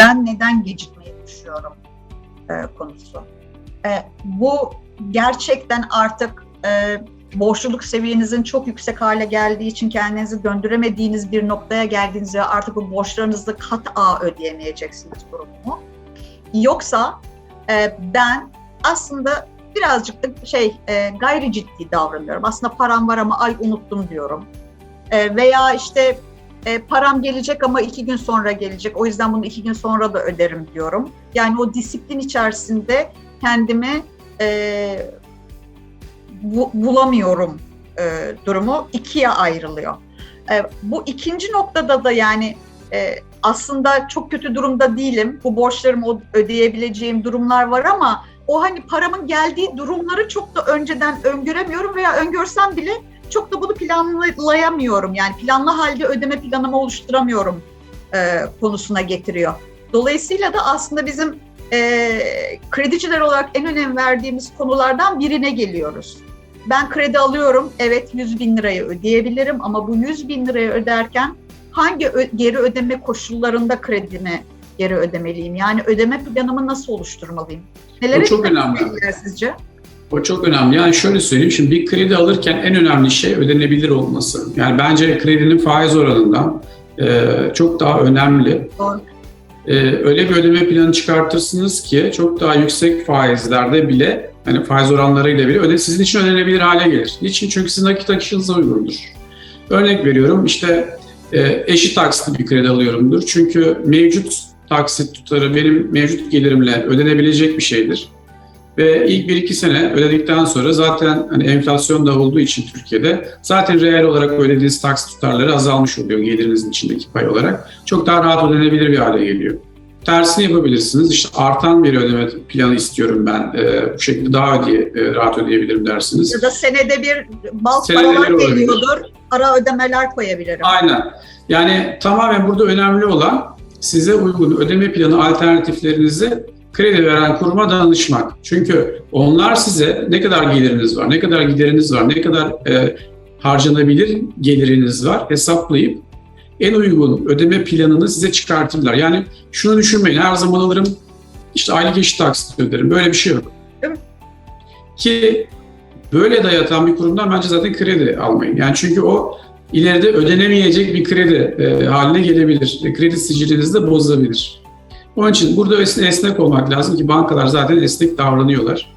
ben neden gecikmeye düşüyorum e, konusu. E, bu gerçekten artık e, borçluluk seviyenizin çok yüksek hale geldiği için kendinizi döndüremediğiniz bir noktaya geldiğinizde artık bu borçlarınızı kat a ödeyemeyeceksiniz durumu. Yoksa e, ben aslında birazcık da şey e, gayri ciddi davranıyorum. Aslında param var ama ay unuttum diyorum. E, veya işte e, param gelecek ama iki gün sonra gelecek. O yüzden bunu iki gün sonra da öderim diyorum. Yani o disiplin içerisinde kendimi e, bu, bulamıyorum e, durumu ikiye ayrılıyor. E, bu ikinci noktada da yani e, aslında çok kötü durumda değilim. Bu borçlarımı ödeyebileceğim durumlar var ama o hani paramın geldiği durumları çok da önceden öngöremiyorum veya öngörsem bile çok da bunu planlayamıyorum. Yani planlı halde ödeme planımı oluşturamıyorum e, konusuna getiriyor. Dolayısıyla da aslında bizim e, krediciler olarak en önem verdiğimiz konulardan birine geliyoruz. Ben kredi alıyorum, evet 100 bin lirayı ödeyebilirim ama bu 100 bin lirayı öderken hangi geri ödeme koşullarında kredimi geri ödemeliyim? Yani ödeme planımı nasıl oluşturmalıyım? Nelere Bu çok önemli. sizce? O çok önemli. Yani şöyle söyleyeyim, şimdi bir kredi alırken en önemli şey ödenebilir olması. Yani bence kredinin faiz oranından e, çok daha önemli. E, öyle bir ödeme planı çıkartırsınız ki çok daha yüksek faizlerde bile, hani faiz oranlarıyla bile öde, sizin için ödenebilir hale gelir. Niçin? Çünkü sizin nakit akışınıza uygundur. Örnek veriyorum, işte e, eşit taksitli bir kredi alıyorumdur. Çünkü mevcut taksit tutarı benim mevcut gelirimle ödenebilecek bir şeydir. Ve ilk 1-2 sene ödedikten sonra zaten hani enflasyon da olduğu için Türkiye'de zaten reel olarak ödediğiniz taksit tutarları azalmış oluyor gelirinizin içindeki pay olarak. Çok daha rahat ödenebilir bir hale geliyor. Tersini yapabilirsiniz. İşte artan bir ödeme planı istiyorum ben. Ee, bu şekilde daha ödeye, e, rahat ödeyebilirim dersiniz. Ya da senede bir balk Senede paralar bir geliyordur, ara ödemeler koyabilirim. Aynen. Yani tamamen burada önemli olan size uygun ödeme planı alternatiflerinizi kredi veren kuruma danışmak. Çünkü onlar size ne kadar geliriniz var, ne kadar gideriniz var, ne kadar e, harcanabilir geliriniz var hesaplayıp en uygun ödeme planını size çıkartırlar. Yani şunu düşünmeyin, her zaman alırım işte aylık eşit taksit öderim. Böyle bir şey yok. Değil mi? Ki böyle dayatan bir kurumdan bence zaten kredi almayın. Yani çünkü o ileride ödenemeyecek bir kredi e, haline gelebilir. E, kredi sicilinizi de bozabilir. Onun için burada esne- esnek olmak lazım ki bankalar zaten esnek davranıyorlar.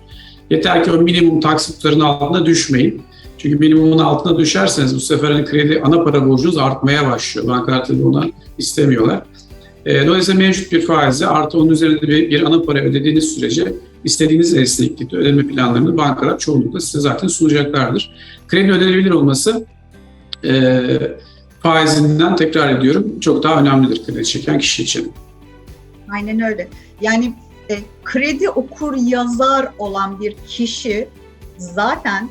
Yeter ki o minimum taksitlerin altına düşmeyin. Çünkü minimumun altına düşerseniz bu sefer hani kredi ana para borcunuz artmaya başlıyor. Bankalar tabii ona istemiyorlar. E, dolayısıyla mevcut bir faizi artı onun üzerinde bir, bir ana para ödediğiniz sürece istediğiniz esneklikte ödeme planlarını bankalar çoğunlukla size zaten sunacaklardır. Kredi ödenebilir olması e, faizinden tekrar ediyorum çok daha önemlidir kredi çeken kişi için. Aynen öyle. Yani e, kredi okur yazar olan bir kişi zaten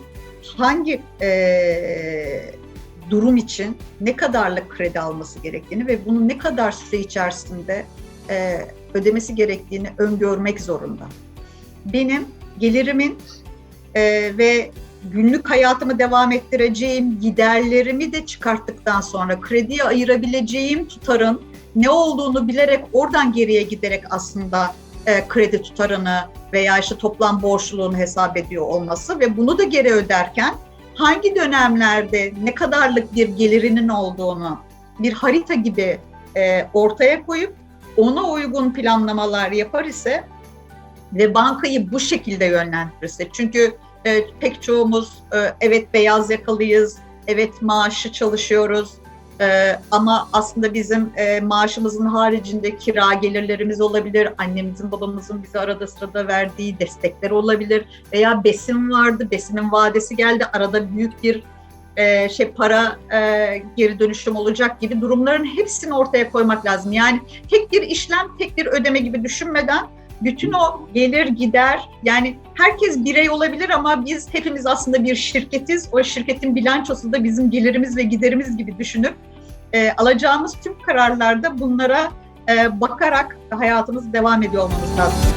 hangi e, durum için ne kadarlık kredi alması gerektiğini ve bunu ne kadar süre içerisinde e, ödemesi gerektiğini öngörmek zorunda. Benim gelirimin e, ve günlük hayatımı devam ettireceğim giderlerimi de çıkarttıktan sonra krediye ayırabileceğim tutarın ne olduğunu bilerek oradan geriye giderek aslında e, kredi tutarını veya işte toplam borçluluğunu hesap ediyor olması ve bunu da geri öderken hangi dönemlerde ne kadarlık bir gelirinin olduğunu bir harita gibi e, ortaya koyup ona uygun planlamalar yapar ise ve bankayı bu şekilde yönlendirirse. Çünkü e, pek çoğumuz e, evet beyaz yakalıyız, evet maaşı çalışıyoruz, ee, ama aslında bizim e, maaşımızın haricinde kira gelirlerimiz olabilir, annemizin babamızın bize arada sırada verdiği destekler olabilir veya besim vardı, besimin vadesi geldi, arada büyük bir e, şey para e, geri dönüşüm olacak gibi durumların hepsini ortaya koymak lazım. Yani tek bir işlem, tek bir ödeme gibi düşünmeden bütün o gelir gider yani herkes birey olabilir ama biz hepimiz aslında bir şirketiz. O şirketin bilançosu da bizim gelirimiz ve giderimiz gibi düşünüp e, alacağımız tüm kararlarda bunlara e, bakarak hayatımız devam ediyor olmamız lazım.